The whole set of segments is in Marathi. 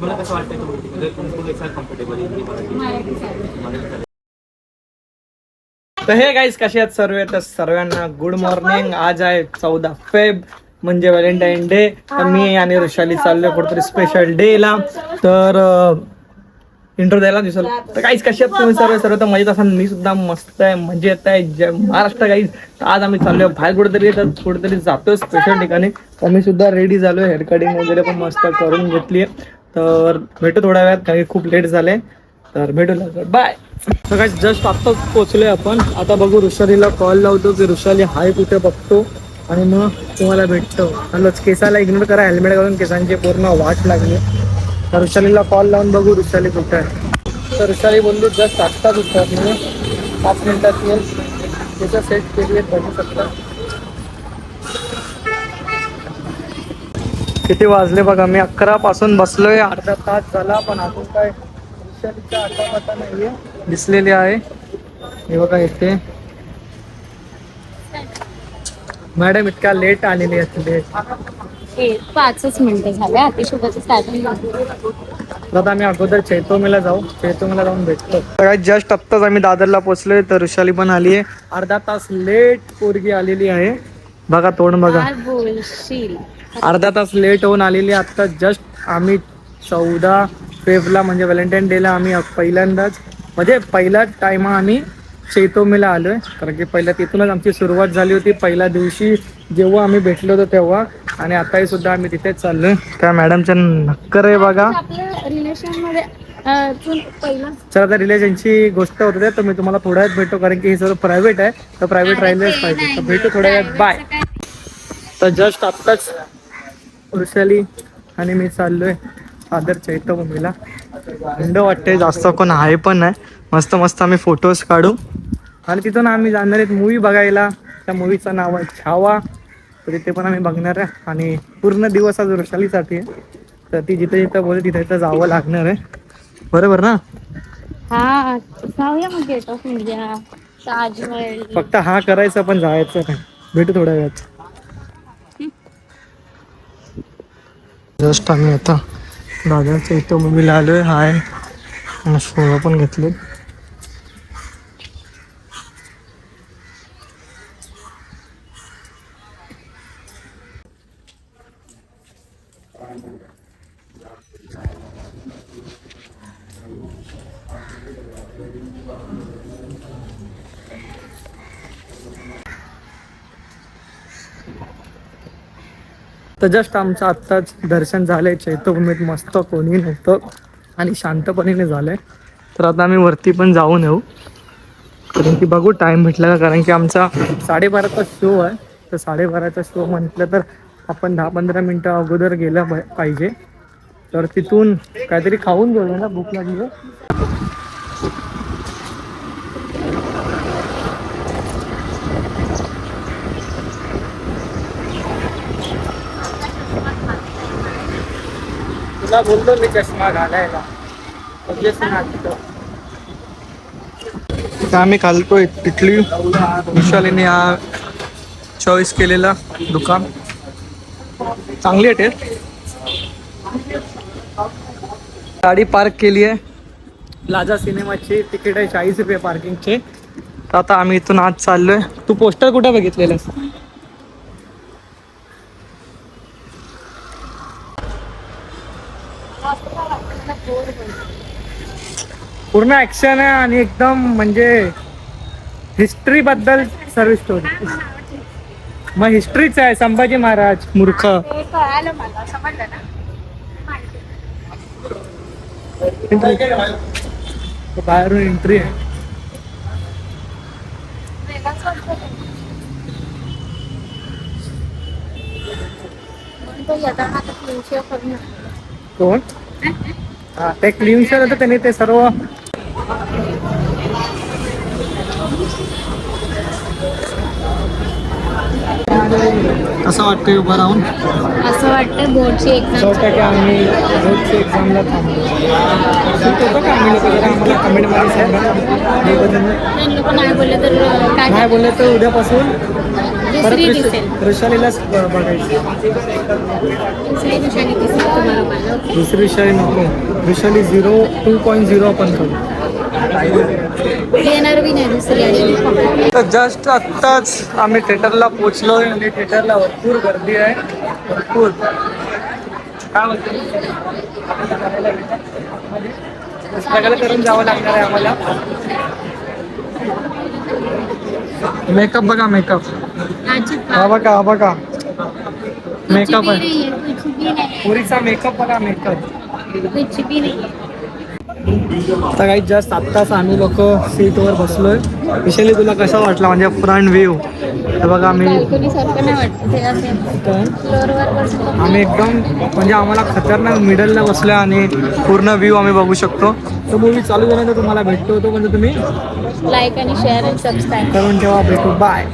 मला कसं वाटतंय तुम्ही? म्हणजे कम्फर्टेबल तर हे गाईज कसे आहेत सर्व? तर सर्वांना गुड मॉर्निंग आज आहे चौदा फेब म्हणजे व्हॅलेंटाईन डे. तर मी आणि ऋषाली चाललोय कुठेतरी स्पेशल डे ला. तर इंट्रो द्यायला दिसल. तर काहीच कसे आहेत तुम्ही सर्व? सर्व तर मजेत असाल. मी सुद्धा मस्त आहे मजेत आहे. जय महाराष्ट्र गाईज तर आज आम्ही चाललोय बाहेर कुठेतरी. तर कुठेतरी जातोय स्पेशल ठिकाणी. तर मी सुद्धा रेडी झालोय. हेअर कटिंग वगैरे पण मस्त करून घेतली तर भेटू थोड्या वेळात कारण की खूप लेट झाले. तर भेटू लवकर बाय सगळ्यात जस्ट आत्ता पोचलोय आपण. आता बघू ऋषालीला कॉल लावतो की ऋषाली हाय कुठे बघतो आणि मग तुम्हाला भेटतो. हॅलोच केसाला इग्नोर करा हेल्मेट घालून केसांची पूर्ण वाट लागली. तर ऋषालीला कॉल लावून बघू ऋषाली कुठे आहे. तर ऋषाली बोलली जस्ट आत्ताच उतरली. पाच मिनिटात येईल. त्याचं सेट केली बघू शकता. किती वाजले बघा मी अकरा पासून बसलोय अर्धा तास झाला पण अजून काय ऋषालीच्या आठवता नाहीये. दिसलेली आहे. हे बघा इथे. मॅडम इतका लेट आलेली आहे लेट ए पाचच मिनिटं झाले आता आम्ही अगोदर चैतोमीला जाऊ. चैतोमीला जाऊन भेटतो. जस्ट आत्ताच आम्ही दादरला पोहोचलोय तर ऋषाली पण आली आहे. अर्धा तास लेट पोरगी आलेली आहे. बघा तोंड बघा. बोलशील? अर्धा तास लेट होऊन आलेली आहे. आत्ता जस्ट आम्ही चौदा फेबला म्हणजे व्हॅलेंटाईन डेला आम्ही पहिल्यांदाच म्हणजे पहिला टाइम आम्ही चैतोमीला आलोय. कारण की पहिल्या तिथूनच आमची सुरुवात झाली होती. पहिल्या दिवशी जेव्हा आम्ही भेटलो होतो तेव्हा आणि आताही सुद्धा आम्ही तिथेच चाललोय. त्या मॅडमच्या नक्कर आहे बघा. आपल्या रिलेशनमध्ये अं, तू पहिला चला त्या रिलेशनची गोष्ट होते तर मी तुम्हाला थोड्या वेळात भेटतो कारण की हे सर्व प्रायव्हेट आहे. तर प्रायव्हेट राहिलेच पाहिजे. तर भेटू थोड्या वेळात. बाय तर जस्ट आत्ताच वृषाली आणि मी चाललोय आदर चैतभूमीला. थंड वाटते जास्त कोण आहे पण नाही. मस्त मस्त आम्ही फोटोज काढू. आणि तिथून आम्ही जाणार आहेत मूवी बघायला. त्या मूवीचं नाव आहे छावा. तर तिथे पण आम्ही बघणार आहे. आणि पूर्ण दिवस आज वृषालीसाठी आहे. तर ती जिथे जिथं बोलते तिथे तिथं जावं लागणार आहे. बरोबर ना? हा जाऊया मग गेट ऑफ इंडिया ताजमहल. फक्त हा करायचा पण जायचं नाही. भेटू थोड्या वेळात. जस्ट आम्ही आता दादाच्या इथं मम्मीला आलो आहे हाय. आणि शोला पण घेतले तर जस्ट आमचं आत्ताच दर्शन झालंय. चैत्यभूमीत मस्त कोणी नव्हतं आणि शांतपणे झालंय. तर आता आम्ही वरती पण जाऊन येऊ. कारण की बघू टाईम भेटला का? कारण की आमचा साडेबाराचा शो आहे. तर साडेबाराचा शो म्हटलं तर आपण दहा पंधरा मिनटं अगोदर गेलं पाहिजे. तर तिथून काहीतरी खाऊन घेऊया ना भूक लागली. तुला बोललो मी चष्मा घालायला. इथं आम्ही खालतोय इटली विशालीने हा चॉईस केलेला दुकान. चांगली आहे टेस्ट गाडी पार्क केली आहे. प्लाझा सिनेमाची तिकीट आहे चाळीस रुपये पार्किंगचे तर आता आम्ही इथून आज चाललोय. तू पोस्टर कुठे बघितलेलंस? पूर्ण ऍक्शन आहे आणि एकदम म्हणजे हिस्ट्री बद्दल सर्व स्टोरी मग हिस्ट्रीच आहे संभाजी महाराज मूर्ख. ते कळालं मला समजलं ना? बाहेरून एंट्री आहे. वेगळाच वाटतं ते. म्हणून तो येताना आता तीनशे करून कोण? हा ते क्लीन होतं त्याने ते सर्व असं वाटतंय उभं राहून? असं वाटतं बोर्डची एक्झाम की आम्ही एक्झामला थांबलो. शूट होतं का आम्ही लोक जरा आम्हाला कमेंटमध्ये सांगा. लोक नाही बोलले तर काय नाही बोलले तर उद्यापासून परत दुसरी दिसेल ऋषालीलाच ब- बघायची. दुसरी दिशाने दिसेल तुम्हाला मला. ओके दुसरी विषय नको. Vishali zero two point zero आपण करू. येणार बी नाही दुसरी आणि तर जस्ट आत्ताच आम्ही थिएटरला पोचलोय आणि थिएटरला भरपूर गर्दी आहे. भरपूर. काय म्हणतो? स्ट्रगल करून जावं लागणार आहे आम्हाला. मेकअप बघा मेकअप हा बघा हा बघा. मेकअप आहे. पुरीचा मेकअप बघा मेकअप आता काही जस्ट आत्ताच आम्ही लोक सीटवर बसलोय. विशाली तुला कसा वाटला म्हणजे फ्रंट व्ह्यू हे बघा आम्ही आम्ही एकदम म्हणजे आम्हाला खतरनाक मिडलला बसलो आणि पूर्ण व्ह्यू आम्ही बघू शकतो. तो मूवी चालू झाल्यानंतर तुम्हाला भेटतो तो म्हणजे तुम्ही? लाईक आणि शेअर आणि सबस्क्राईब करून ठेवा भेटू. बाय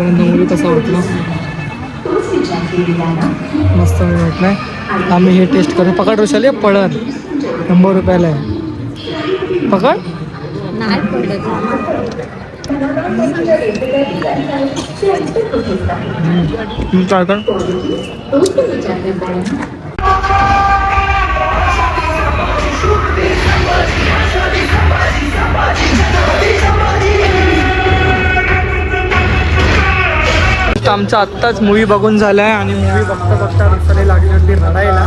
आतापर्यंत मूवी कसा वाटला? मस्त वाटलाय. आम्ही हे टेस्ट करू. पकड ऋषाली पळत शंभर रुपयाला आहे. पकड? पडत. काय कर आमचा आत्ताच मूवी बघून झालाय आणि मूवी बघता बघता रस्त्याला लागली होती रडायला.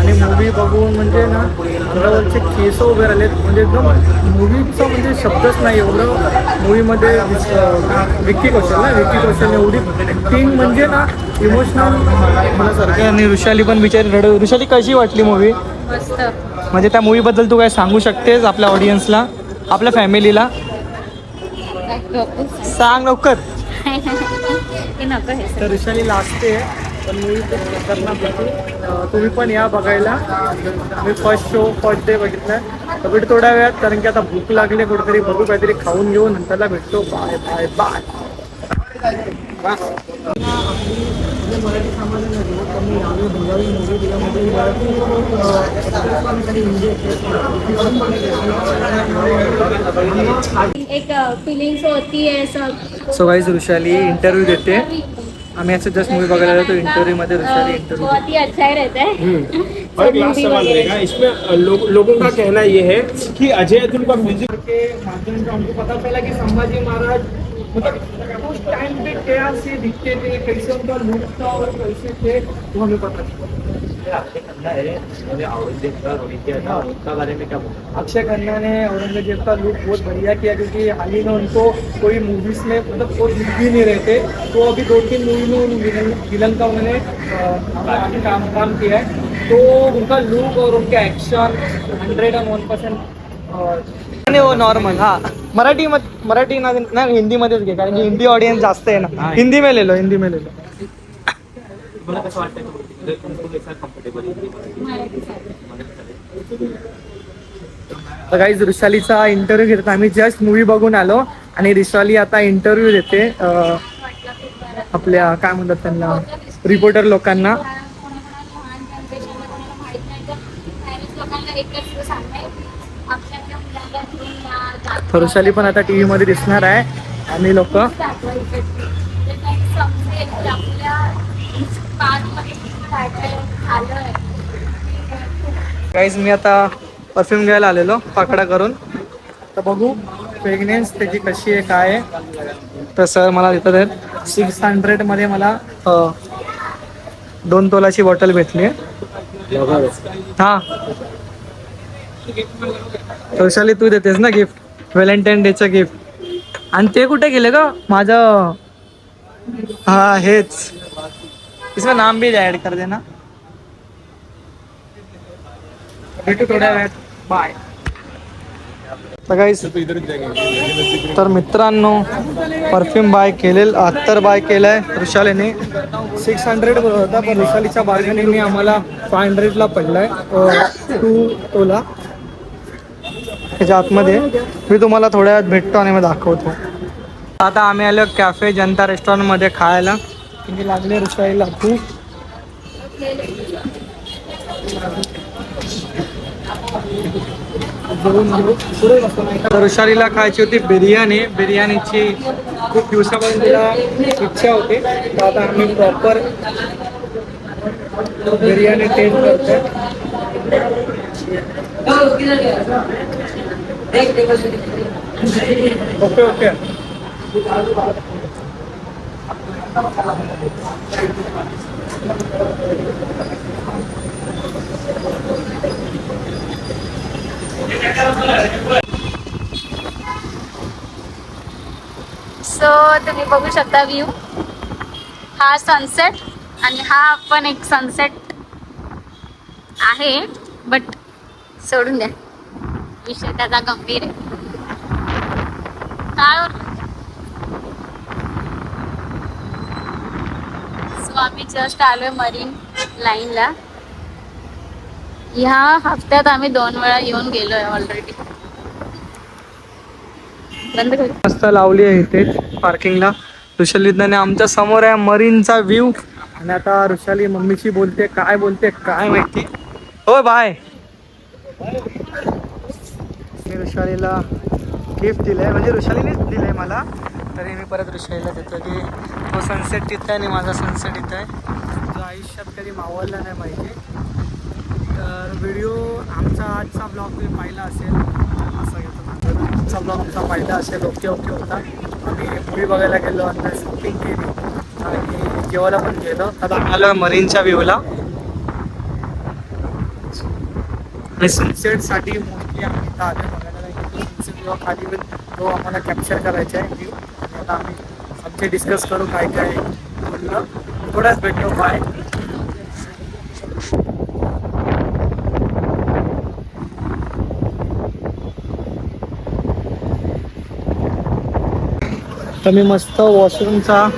आणि मूवी बघून म्हणजे ना अंगावरचे केस उभे राहिलेत. म्हणजे एकदम मूवीचा म्हणजे शब्दच नाही एवढं मूवीमध्ये विक्की कौशल ना विक्की कौशल एवढी ॲक्टिंग म्हणजे ना इमोशनल मनासारखे. आणि ऋषाली पण बिचारी रड ऋषाली कशी वाटली मूवी मस्त. म्हणजे त्या मूवीबद्दल तू काय सांगू शकतेस आपल्या ऑडियन्सला आपल्या फॅमिलीला सांग लवकर. हे नको हे तर ऋषाली लागते पण मूवी खूप खतरनाक होती. तुम्ही पण या बघायला. मी फर्स्ट शो फर्स्ट डे बघितला तर भेट थोड्या वेळात कारण की आता भूक लागली कुठेतरी बघू काहीतरी खाऊन घेऊ नंतरला भेटतो. बाय बाय बाय मराठी समाजामध्ये कमी यावी भंगावी मूवी दिल्यामध्ये मराठी एक फिलिंग्स होती है सब। सो गाईज ऋषाली इंटरव्ह्यू देते आम्ही असं जस्ट मूवी बघायला जातो इंटरव्ह्यू मध्ये ऋषाली इंटरव्ह्यू बहुत ही अच्छा ही रहता है। और एक लास्ट सवाल रहेगा इसमें अ, लोग, का कहना ये है कि अजय अतुल का म्यूज़िक के माध्यम से हमको पता चला कि संभाजी महाराज मतलब उस टाइम पे कैसे दिखते थे कैसे उनका लुक था और कैसे थे वो हमें पता चला। अक्षय खन्ना है ने औरंगज़ेब का लुक बहुत बढ़िया किया क्योंकि हाल ही में उनको कोई मूवीज़ में मतलब कोई दिख भी नहीं रहे थे तो अभी दो तीन मूवी में उन विलन का उन्होंने काम काम किया है। तो उनका लुक और उनके action hundred and one percent वो नॉर्मल हाँ। मराठी मत मराठी ना ना हिंदी घे कारण की हिंदी ऑडियन्स जास्त आहे ना। हाँ. हिंदी में ले लो हिंदी में ले। तुम्हाला कसं वाटतंय तुम्ही तुमको कैसा ऋषालीचा इंटरव्ह्यू घेतात आम्ही जस्ट मूवी बघून आलो आणि ऋषाली आता इंटरव्ह्यू देते आपल्या काय म्हणतात त्यांना रिपोर्टर लोकांना. तर पण आता टीव्ही मध्ये दिसणार आहे आम्ही लोक. काहीच मी आता परफ्यूम घ्यायला आलेलो पाकडा करून. तर बघू फ्रेग्नेन्स त्याची कशी आहे काय आहे. तर सर मला देतात आहेत सिक्स हंड्रेडमध्ये मला दोन तोलाची बॉटल भेटली हां. वैशाली तू देतेस ना गिफ्ट व्हॅलेंटाईन डेचं गिफ्ट आणि ते कुठे गेले ग? माझं हा हेच. इसमें नाम भी ऍड कर देना। थोड्या बाय तर मित्रांनो परफ्यूम बाय केलेल अत्तर बाय केलाय वृषालीने. सिक्स हंड्रेड होता पण वृषालीच्या बार्गेनिंगने आम्हाला फाय हंड्रेडला पडलाय टू टोला त्याच्या आतमध्ये. मी तुम्हाला थोड्या वेळात भेटतो आणि मग दाखवतो. आता आम्ही आलो कॅफे जनता रेस्टॉरंटमध्ये खायला. तुम्ही लागले रुशाईला खूप तर ऋषालीला खायची होती बिर्याणी. बिर्याणीची खूप दिवसापासून तिला इच्छा होती. तर आता आम्ही प्रॉपर बिर्याणी टेस्ट करतोय. Okay okay. सो तुम्ही बघू शकता व्ह्यू हा सनसेट आणि हा पण एक सनसेट आहे बट सोडून द्या. विषय त्याचा गंभीर आहे. काय सो आम्ही जस्ट आलोय मरीन लाईनला ह्या हफ्त्यात आम्ही दोन वेळा येऊन गेलोय ऑलरेडी बंद मस्त लावली आहे इथे पार्किंगला ऋषालीने आमच्यासमोर आहे मरीनचा व्ह्यू आणि आता ऋषाली मम्मीशी बोलते काय बोलते काय माहिती. हो बाय मी ऋषालीला गिफ्ट दिलंय. म्हणजे ऋषालीनेच दिलंय मला. तरी मी परत ऋषालीला देतो की तो सनसेट तिथं आहे आणि माझा सनसेट इथं आहे. जो आयुष्यात कधी मावळला नाही पाहिजे. तर व्हिडिओ आमचा आजचा ब्लॉग तुम्ही पाहिला असेल. असा घेतो आजचा ब्लॉग आमचा पाहिला असेल. ओके ओके होता. आम्ही मूवी बघायला गेलो आता शॉपिंग केली. आणि जेवायला पण गेलो. आता आलं आलो मरीनच्या व्ह्यूला आणि सनसेटसाठी मोस्टली आम्ही इथं आलो बघायला. गेलो सनसेट खाली तो आम्हाला कॅप्चर करायचा आहे व्ह्यू आता आम्ही आमचे डिस्कस करू काय काय म्हटलं थोड्याच भेटलो बाय तर मी मस्त वॉशरूमचा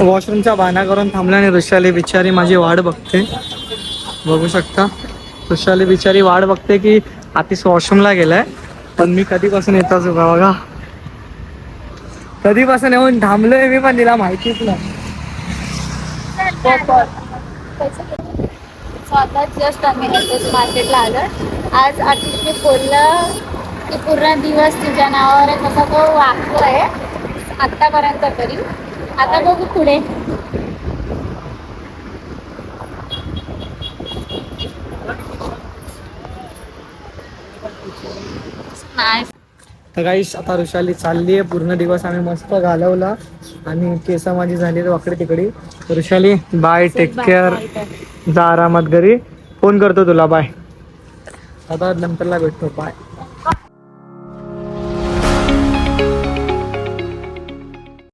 वॉशरूमचा बाना करून थांबला आणि ऋषाली बिचारी माझी वाट बघते. बघू शकता. ऋषाली बिचारी वाट बघते की आतिश वॉशरूमला गेलाय. पण मी कधीपासून येताच बघा. कधीपासून येऊन थांबलोय मी पण तिला माहितीच नाही. जस्ट आम्ही मार्केटला आलो आज आतिशने बोललं की पूर्ण दिवस तुझ्या नावावर आहे तसा तो वागतोय आतापर्यंत तरी. आता बघू पुढे. नाही तर काहीच आता ऋषाली चालली आहे. पूर्ण दिवस आम्ही मस्त घालवला. आणि केस माझी झाली वाकडे तिकडे. ऋषाली बाय टेक केअर जा आरामात घरी फोन करतो तुला बाय आता नंतरला भेटतो बाय